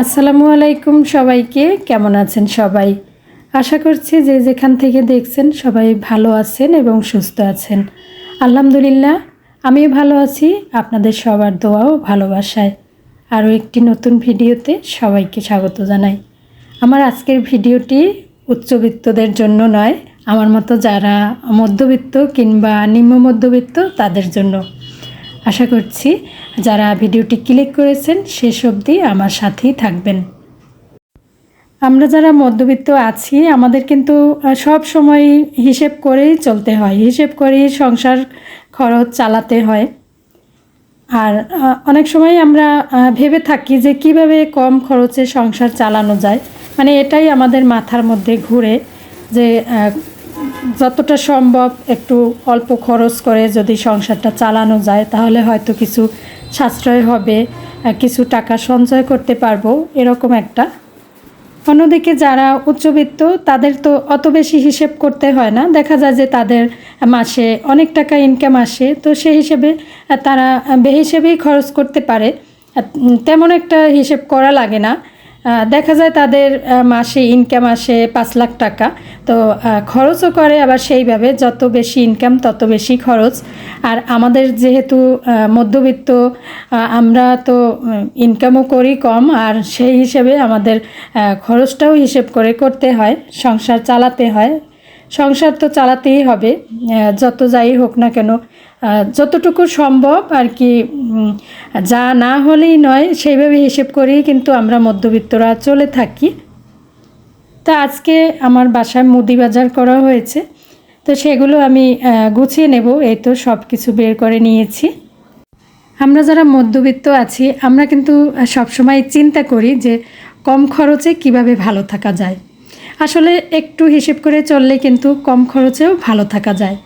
আসসালামু আলাইকুম সবাইকে, কেমন আছেন সবাই? আশা করছি যে যেখান থেকে দেখছেন সবাই ভালো আছেন এবং সুস্থ আছেন। আলহামদুলিল্লাহ আমি ভালো আছি, আপনাদের সবার দোয়াও ভালোবাসায়। আরও একটি নতুন ভিডিওতে সবাইকে স্বাগত জানাই। আমার আজকের ভিডিওটি উচ্চবিত্তদের জন্য নয়, আমার মতো যারা মধ্যবিত্ত কিংবা নিম্ন মধ্যবিত্ত তাদের জন্য। আশা করছি যারা ভিডিওটি ক্লিক করেছেন শেষ অবধি আমার সাথেই থাকবেন। আমরা যারা মধ্যবিত্ত আছি, আমাদের কিন্তু সব সময় হিসেব করেই চলতে হয়। হিসেব করেই সংসার খরচ চালাতে হয়। আর অনেক সময় আমরা ভেবে থাকি যে কীভাবে কম খরচে সংসার চালানো যায়। মানে এটাই আমাদের মাথার মধ্যে ঘুরে যে যতটা সম্ভব একটু অল্প খরচ করে যদি সংসারটা চালানো যায়, তাহলে হয়তো কিছু সাশ্রয় হবে কিছু টাকা সঞ্চয় করতে পারব, এরকম একটা। অন্যদিকে যারা উচ্চবিত্ত, তাদের তো অত বেশি হিসেব করতে হয় না। দেখা যায় যে তাদের মাসে অনেক টাকা ইনকাম আসে, তো সেই হিসেবে তারা বেহিসেবেই খরচ করতে পারে। তেমন একটা হিসেব করা লাগে না। দেখা যায় তাদের মাসে ইনকাম আসে পাঁচ লাখ টাকা। তো খরচও করে আবার সেইভাবে যত বেশি ইনকাম তত বেশি খরচ। আর আমাদের যেহেতু মধ্যবিত্ত আমরা তো ইনকামও করি কম, আর সেই হিসেবে আমাদের খরচটাও হিসেব করে করতে হয়, সংসার চালাতে হয়। সংসার তো চালাতেই হবে যত যাই হোক না কেন যতটুকু সম্ভব আর কি যা না হলেই নয়, সেইভাবে হিসেব করেই কিন্তু আমরা মধ্যবিত্তরা চলে থাকি। তা আজকে আমার বাসায় মুদি বাজার করা হয়েছে, তো সেগুলো আমি গুছিয়ে নেব, এই তো সব কিছু বের করে নিয়েছি। আমরা যারা মধ্যবিত্ত আছি, আমরা কিন্তু সবসময় চিন্তা করি যে কম খরচে কীভাবে ভালো থাকা যায়। আসলে একটু হিসেব করে চললে কিন্তু কম খরচেও ভালো থাকা যায়।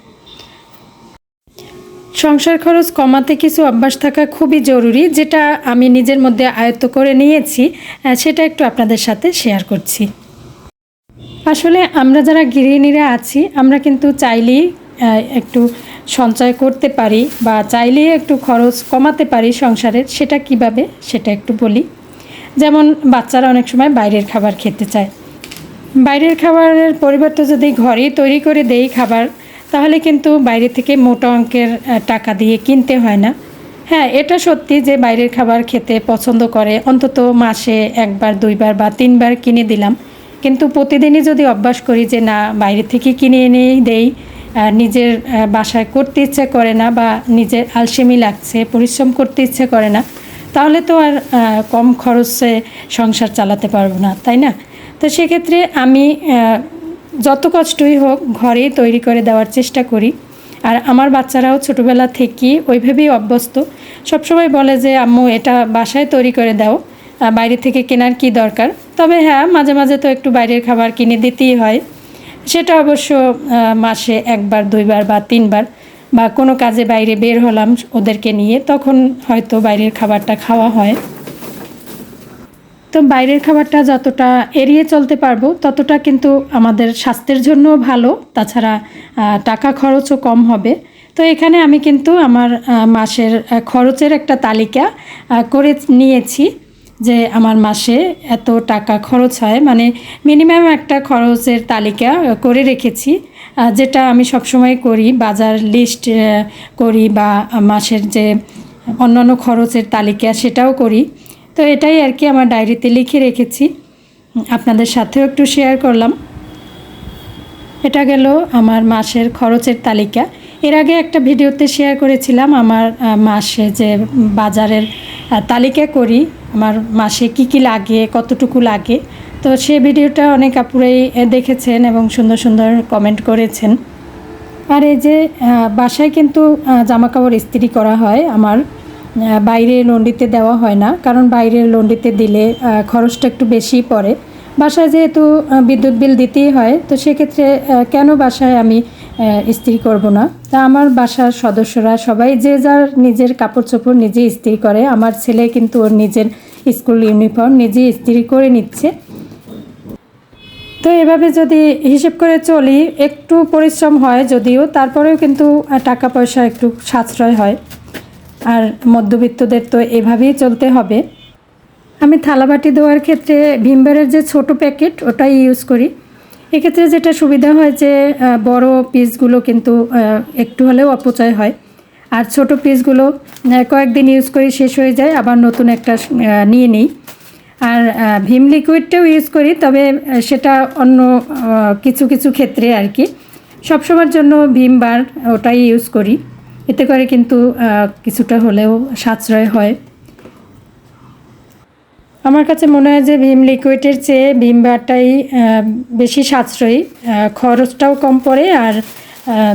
সংসার খরচ কমাতে কিছু অভ্যাস থাকা খুবই জরুরি, যেটা আমি নিজের মধ্যে আয়ত্ত করে নিয়েছি সেটা একটু আপনাদের সাথে শেয়ার করছি। আসলে আমরা যারা গৃহিণীরা আছি, আমরা কিন্তু চাইলেই একটু সঞ্চয় করতে পারি বা চাইলেই একটু খরচ কমাতে পারি সংসারের, সেটা কীভাবে সেটা একটু বলি। যেমন বাচ্চারা অনেক সময় বাইরের খাবার খেতে চায়। বাইরের খাবারের পরিবর্তে যদি ঘরেই তৈরি করে দেই খাবার, তাহলে কিন্তু বাইরে থেকে মোটা অঙ্কের টাকা দিয়ে কিনতে হয় না। হ্যাঁ এটা সত্যি যে বাইরের খাবার খেতে পছন্দ করে। অন্তত মাসে একবার, দুইবার বা তিনবার কিনে দিলাম। কিন্তু প্রতিদিনই যদি অভ্যাস করি যে না, বাইরে থেকে কিনে এনেই দেই নিজের বাসায় করতে ইচ্ছে করে না বা নিজের আলসেমি লাগছে, পরিশ্রম করতে ইচ্ছে করে না, তাহলে তো আর কম খরচে সংসার চালাতে পারব না, তাই না? তো সেক্ষেত্রে আমি যত কষ্টই হোক ঘরেই তৈরি করে দেওয়ার চেষ্টা করি। আর আমার বাচ্চারাও ছোটোবেলা থেকেই ওইভাবেই অভ্যস্ত। সবসময় বলে যে, আম্মু, এটা বাসায় তৈরি করে দাও বাইরে থেকে কেনার কি দরকার? তবে হ্যাঁ মাঝে মাঝে তো একটু বাইরের খাবার কিনে দিতেই হয়। সেটা অবশ্য মাসে একবার, দুইবার বা তিনবার বা কোনো কাজে বাইরে বের হলাম ওদেরকে নিয়ে, তখন হয়তো বাইরের খাবারটা খাওয়া হয়। তো বাইরের খাবারটা যতটা এড়িয়ে চলতে পারব, ততটা কিন্তু আমাদের স্বাস্থ্যের জন্যও ভালো। তাছাড়া টাকা খরচও কম হবে। তো এখানে আমি কিন্তু আমার মাসের খরচের একটা তালিকা করে নিয়েছি যে আমার মাসে এত টাকা খরচ হয়। মানে মিনিমাম একটা খরচের তালিকা করে রেখেছি। যেটা আমি সবসময় করি, বাজার লিস্ট করি বা মাসের যে অন্যান্য খরচের তালিকা, সেটাও করি। তো এটাই আর কি আমার ডায়েরিতে লিখে রেখেছি। আপনাদের সাথেও একটু শেয়ার করলাম। এটা গেল আমার মাসের খরচের তালিকা। এর আগে একটা ভিডিওতে শেয়ার করেছিলাম আমার মাসে যে বাজারের তালিকা করি, আমার মাসে কি কি লাগে, কতটুকু লাগে। তো সে ভিডিওটা অনেক আপুরাই দেখেছেন এবং সুন্দর সুন্দর কমেন্ট করেছেন। আর এই যে বাসায় কিন্তু জামা কাপড় ইস্ত্রি করা হয় আমার। বাইরে লন্ডিতে দেওয়া হয় না, কারণ বাইরের লন্ডিতে দিলে খরচটা একটু বেশি পড়ে। বাসায় যেহেতু বিদ্যুৎ বিল দিতেই হয়, তো সেক্ষেত্রে কেন বাসায় আমি ইস্ত্রি করব না? তা আমার বাসার সদস্যরা সবাই যে যার নিজের কাপড় চোপড় নিজে ইস্ত্রি করে, আমার ছেলে কিন্তু ওর নিজের স্কুল ইউনিফর্ম নিজে ইস্ত্রি করে নিচ্ছে। তো এভাবে যদি হিসেব করে চলি, একটু পরিশ্রম হয় যদিও, তারপরেও কিন্তু টাকা পয়সা একটু সাশ্রয় হয়। আর মধ্যবিত্তদের তো এভাবেই চলতে হবে। আমি থালাবাটি দেওয়ার ক্ষেত্রে ভিমবারের যে ছোট প্যাকেট, ওটাই ইউজ করি। এক্ষেত্রে যেটা সুবিধা হয় যে বড় পিসগুলো কিন্তু একটু হলেও অপচয় হয়। আর ছোট পিসগুলো কয়েকদিন ইউজ করি, শেষ হয়ে যায়, আবার নতুন একটা নিয়ে নিই। আর ভীম লিকুইডটাও ইউজ করি, তবে সেটা অন্য কিছু কিছু ক্ষেত্রে আর কি। সবসময়ের জন্য ভীম বার ওটাই ইউজ করি। এতে করে কিন্তু কিছুটা হলেও সাশ্রয় হয়। আমার কাছে মনে হয় যে ভীম লিকুইডের চেয়ে ভীম বারটাই আহ, বেশি সাশ্রয়ী। খরচটাও কম পড়ে আর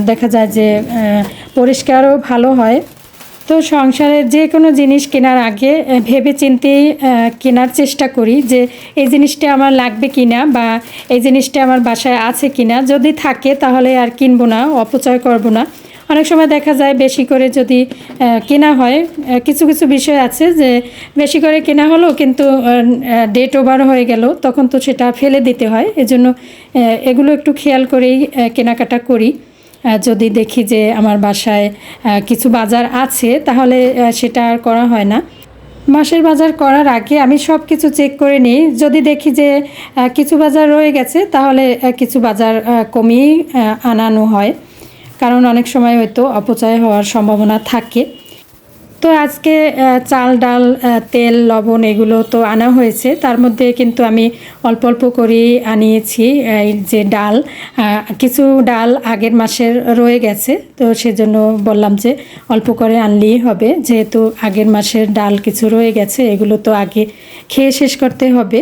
দেখা যায় যে পরিষ্কারও ভালো হয়। তো সংসারে যে কোনো জিনিস কেনার আগে ভেবে চিন্তেই কেনার চেষ্টা করি যে এই জিনিসটা আমার লাগবে কিনা বা এই জিনিসটা আমার বাসায় আছে কিনা। যদি থাকে তাহলে আর কিনবো না অপচয় করব না। অনেক সময় দেখা যায় বেশি করে যদি কেনা হয় কিছু কিছু বিষয় আছে যে বেশি করে কেনা হলো কিন্তু ডেট ওভার হয়ে গেল, তখন তো সেটা ফেলে দিতে হয়। এজন্য এগুলো একটু খেয়াল করেই কেনাকাটা করি। যদি দেখি যে আমার বাসায় কিছু বাজার আছে, তাহলে সেটা আর করা হয় না। মাসের বাজার করার আগে আমি সব কিছু চেক করে নিই। যদি দেখি যে কিছু বাজার রয়ে গেছে, তাহলে কিছু বাজার কমিয়েই আনানো হয়। কারণ অনেক সময় হয়তো অপচয় হওয়ার সম্ভাবনা থাকে। তো আজকে চাল, ডাল তেল, লবণ এগুলো তো আনা হয়েছে। তার মধ্যে কিন্তু আমি অল্প অল্প করেই আনিয়েছি, এই যে ডাল। কিছু ডাল আগের মাসের রয়ে গেছে, তো সেজন্য বললাম যে অল্প করে আনলেই হবে। যেহেতু আগের মাসের ডাল কিছু রয়ে গেছে, এগুলো তো আগে খেয়ে শেষ করতে হবে।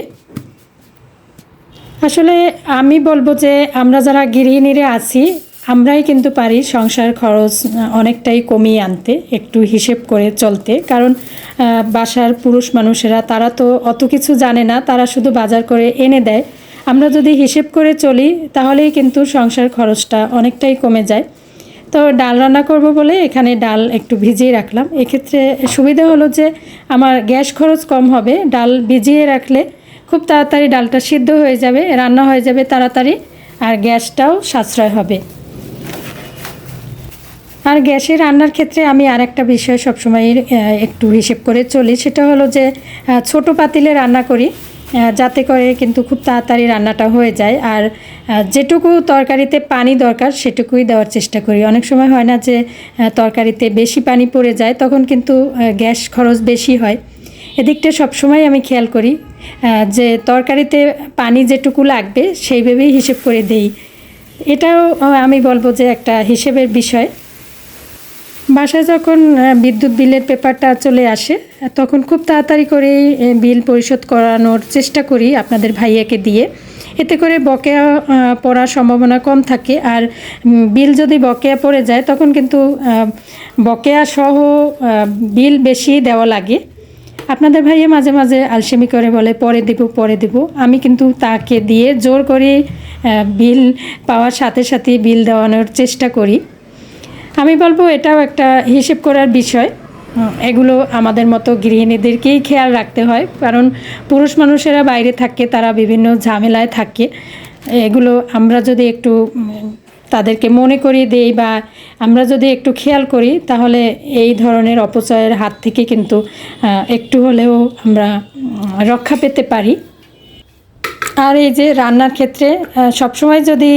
আসলে আমি বলব যে আমরা যারা গৃহিণীরা আছি আমরাই কিন্তু পারি সংসার খরচ অনেকটাই কমিয়ে আনতে, একটু হিসেব করে চলতে। কারণ বাসার পুরুষ মানুষেরা, তারা তো অত কিছু জানে না, তারা শুধু বাজার করে এনে দেয়। আমরা যদি হিসেব করে চলি, তাহলেই কিন্তু সংসার খরচটা অনেকটাই কমে যায়। তো ডাল রান্না করব বলে এখানে ডাল একটু ভিজিয়ে রাখলাম। এক্ষেত্রে সুবিধা হলো যে, আমার গ্যাস খরচ কম হবে। ডাল ভিজিয়ে রাখলে খুব তাড়াতাড়ি ডালটা সিদ্ধ হয়ে যাবে, রান্না হয়ে যাবে তাড়াতাড়ি, আর গ্যাসটাও সাশ্রয় হবে। আর গ্যাসে রান্নার ক্ষেত্রে আমি আর একটা বিষয় সবসময় একটু হিসেব করে চলি। সেটা হলো যে ছোট পাতিলে রান্না করি যাতে করে কিন্তু খুব তাড়াতাড়ি রান্নাটা হয়ে যায়। আর যেটুকু তরকারিতে পানি দরকার, সেটুকুই দেওয়ার চেষ্টা করি। অনেক সময় হয় না যে তরকারিতে বেশি পানি পড়ে যায়, তখন কিন্তু গ্যাস খরচ বেশি হয়। এদিকটা সবসময় আমি খেয়াল করি যে তরকারিতে পানি যেটুকু লাগবে সেইভাবেই হিসেব করে দেই। এটাও আমি বলব যে একটা হিসেবের বিষয়। বাসায় যখন বিদ্যুৎ বিলের পেপারটা চলে আসে, তখন খুব তাড়াতাড়ি করেই বিল পরিশোধ করানোর চেষ্টা করি আপনাদের ভাইয়াকে দিয়ে। এতে করে বকেয়া পড়ার সম্ভাবনা কম থাকে আর বিল যদি বকেয়া পড়ে যায়, তখন কিন্তু বকেয়া সহ বিল বেশি দেওয়া লাগে। আপনাদের ভাইয়া মাঝে মাঝে আলসেমি করে বলে, পরে দেব পরে দেব। আমি কিন্তু তাকে দিয়ে জোর করে বিল পাওয়ার সাথে সাথে বিল দেওয়ানোর চেষ্টা করি। আমি বলব এটাও একটা হিসেব করার বিষয়। এগুলো আমাদের মতো গৃহিণীদেরকেই খেয়াল রাখতে হয়। কারণ পুরুষ মানুষেরা বাইরে থাকে তারা বিভিন্ন ঝামেলায় থাকে। এগুলো আমরা যদি একটু তাদেরকে মনে করিয়ে দেই বা আমরা যদি একটু খেয়াল করি তাহলে এই ধরনের অপচয়ের হাত থেকে কিন্তু একটু হলেও আমরা রক্ষা পেতে পারি। আর এই যে রান্নার ক্ষেত্রে সবসময় যদি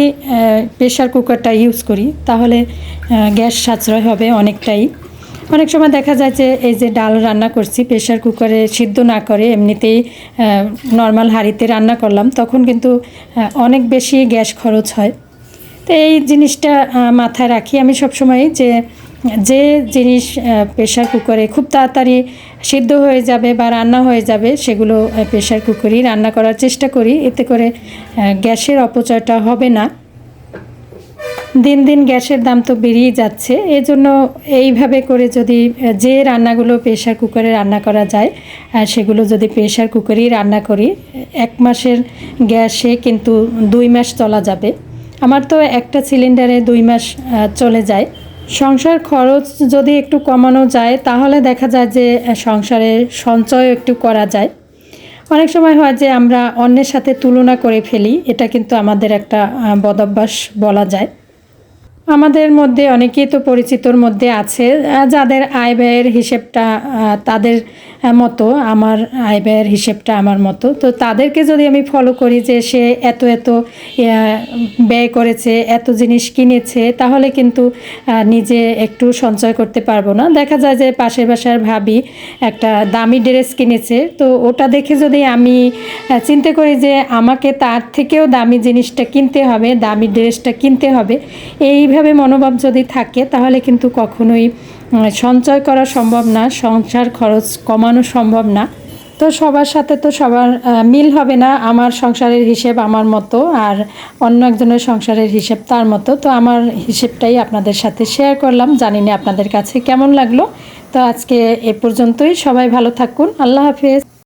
প্রেশার কুকারটা ইউজ করি, তাহলে গ্যাস সাশ্রয় হবে অনেকটাই। অনেক সময় দেখা যায় যে, এই যে ডাল রান্না করছি প্রেশার কুকারে সিদ্ধ না করে এমনিতেই নর্মাল হাঁড়িতে রান্না করলাম, তখন কিন্তু অনেক বেশি গ্যাস খরচ হয়। তো এই জিনিসটা মাথায় রাখি। আমি সবসময় যে যে জিনিস প্রেশার কুকারে খুব তাড়াতাড়ি সিদ্ধ হয়ে যাবে বা রান্না হয়ে যাবে, সেগুলো প্রেশার কুকারেই রান্না করার চেষ্টা করি। এতে করে গ্যাসের অপচয়টা হবে না। দিন দিন গ্যাসের দাম তো বেরিয়ে যাচ্ছে। এজন্য এইভাবে করে যদি যে রান্নাগুলো প্রেশার কুকারে রান্না করা যায় সেগুলো যদি প্রেশার কুকারেই রান্না করি, এক মাসের গ্যাসে কিন্তু দুই মাস চলা যাবে। আমার তো একটা সিলিন্ডারে দুই মাস চলে যায়। সংসার খরচ যদি একটু কমানো যায়, তাহলে দেখা যায় যে সংসারে সঞ্চয় একটু করা যায়। অনেক সময় হয় যে, আমরা অন্যের সাথে তুলনা করে ফেলি, এটা কিন্তু আমাদের একটা বদভ্যাস বলা যায়। আমাদের মধ্যে অনেকেই তো পরিচিতর মধ্যে আছে যাদের আয় ব্যয়ের হিসেবটা তাদের মতো আমার আয় ব্যয়ের হিসেবটা আমার মতো। তো তাদেরকে যদি আমি ফলো করি যে সে এত এত ব্যয় করেছে, এত জিনিস কিনেছে, তাহলে কিন্তু নিজে একটু সঞ্চয় করতে পারব না। দেখা যায় যে পাশের বাসার ভাবি একটা দামি ড্রেস কিনেছে, তো ওটা দেখে যদি আমি চিন্তা করি যে আমাকে তার থেকেও দামি জিনিসটা কিনতে হবে, দামি ড্রেসটা কিনতে হবে, এইভাবে মনোভাব যদি থাকে, তাহলে কিন্তু কখনোই সঞ্চয় করা সম্ভব না, সংসার খরচ কমানো সম্ভব না। তো সবার সাথে তো সবার মিল হবে না আমার সংসারের হিসেব আমার মতো আর অন্য একজনের সংসারের হিসেব তার মতো। তো আমার হিসেবটাই আপনাদের সাথে শেয়ার করলাম, জানি না আপনাদের কাছে কেমন লাগল। তো আজকে এ পর্যন্তই, সবাই ভালো থাকুন, আল্লাহ হাফেজ।